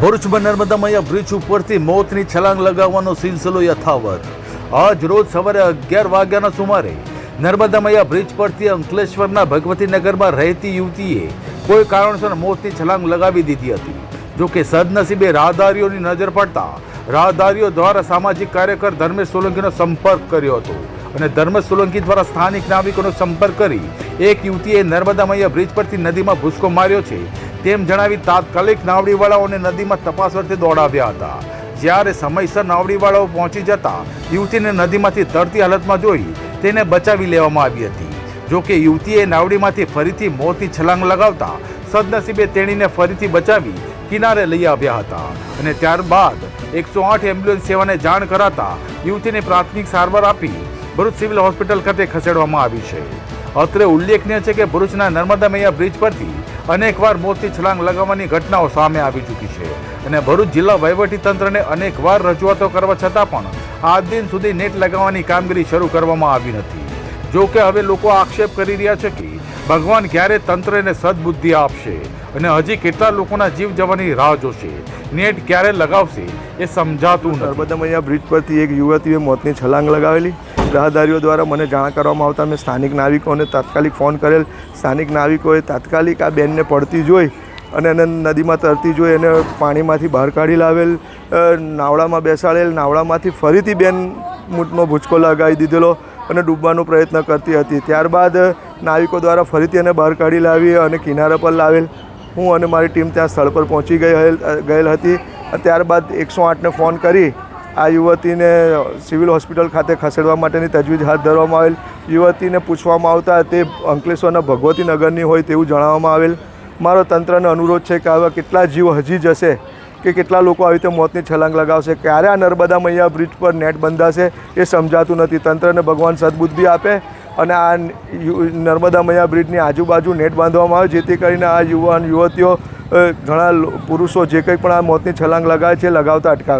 ભરૂચમાં નર્મદામૈયા બ્રિજ ઉપરથી મોતની છલાંગ લગાવવાનો સિલસિલો યથાવત. આજ રોજ સવારે અગિયાર વાગ્યાના સુમારે નર્મદામૈયા બ્રિજ પરથી અંકલેશ્વરના ભગવતી નગરમાં રહેતી યુવતીએ કોઈ કારણસર મોતની છલાંગ લગાવી દીધી હતી. જો કે સદનસીબે રાહદારીઓની નજર પડતા રાહદારીઓ દ્વારા સામાજિક કાર્યકર ધર્મેશ સોલંકીનો સંપર્ક કર્યો હતો અને ધર્મેશ સોલંકી દ્વારા સ્થાનિક નાગરિકોનો સંપર્ક કરી એક યુવતીએ નર્મદામૈયા બ્રિજ પરથી નદીમાં ભૂસકો માર્યો છે. તેમ જણાવી તાત્કાલિક નાવડીવાળાઓને નદીમાં તપાસ અર્થે દોડાવ્યા હતા. જ્યારે સમયસર નાવડીવાળાઓ પહોંચી જતા યુવતીને નદીમાંથી તરતી હાલતમાં જોઈ તેને બચાવી લેવામાં આવી હતી. જોકે યુવતીએ નાવડીમાંથી ફરીથી મોતની છલાંગ લગાવતા સદનસીબે તેણીને ફરીથી બચાવી કિનારે લઈ આવ્યા હતા અને ત્યારબાદ એકસો આઠ એમ્બ્યુલન્સ સેવાને જાણ કરાતા યુવતીને પ્રાથમિક સારવાર આપી ભરૂચ સિવિલ હોસ્પિટલ ખાતે ખસેડવામાં આવી છે. અત્રે ઉલ્લેખનીય છે કે ભરૂચના નર્મદા મૈયા બ્રિજ પરથી અનેકવાર મોતની છલાંગ લગાવવાની ઘટનાઓ સામે આવી ચૂકી છે. અને ભરૂચ જિલ્લા વહીવટી તંત્રને અનેકવાર રજૂઆતો કરવા છતાં પણ આ દિન સુધી નેટ લગાવવાની કામગીરી શરૂ કરવામાં આવી નથી. જો કે હવે લોકો આક્ષેપ કરી રહ્યા છે કે ભગવાન ક્યારે તંત્રને સદબુદ્ધિ આપશે અને હજી કેટલા લોકોના જીવ જવાની રાહ જોશે. નેટ ક્યારે લગાવશે એ સમજાતું નથી. નર્મદા મૈયા બ્રિજ પરથી એક યુવતીએ મોતની છલાંગ લગાવેલી. રાહદારીઓ દ્વારા મને જાણ કરવામાં આવતા મેં સ્થાનિક નાવિકોને તાત્કાલિક ફોન કરેલ. સ્થાનિક નાવિકોએ તાત્કાલિક આ બેનને પડતી જોઈ અને એને નદીમાં તરતી જોઈ એને પાણીમાંથી બહાર કાઢી લાવેલ નાવડામાં બેસાડેલ, નાવડામાંથી ફરીથી બેન મૂઠનો ભૂચકો લગાવી દીધેલો અને ડૂબવાનો પ્રયત્ન કરતી હતી. ત્યારબાદ નાવિકો દ્વારા ફરીથી એને બહાર કાઢી લાવી અને કિનારા પર લાવેલ. હું અને મારી ટીમ ત્યાં સ્થળ પર પહોંચી ગયેલ ગયેલ હતી. ત્યારબાદ એકસો આઠને ફોન કરી આ યુવતીને સિવિલ હોસ્પિટલ ખાતે ખસેડવા માટેની તજવીજ હાથ ધરવામાં આવેલ. યુવતીને પૂછવામાં આવતા તે અંકલેશ્વરના ભગવતી નગરની હોય તેવું જણાવવામાં આવેલ. મારો તંત્રને અનુરોધ છે કે આવા કેટલા જીવ હજી જશે કે કેટલા લોકો આવી રીતે મોતની છલાંગ લગાવશે? ક્યારે આ નર્મદા મૈયા બ્રિજ પર નેટ બંધાશે એ સમજાતું નથી. તંત્રને ભગવાન સદબુદ્ધિ આપે અને આ નર્મદા મૈયા બ્રિજની આજુબાજુ નેટ બાંધવામાં આવે, જેથી કરીને આ યુવાન, યુવતીઓ ઘણા પુરુષો જે કંઈ પણ આ મોતની છલાંગ લગાવે છે લગાવતા અટકાવે.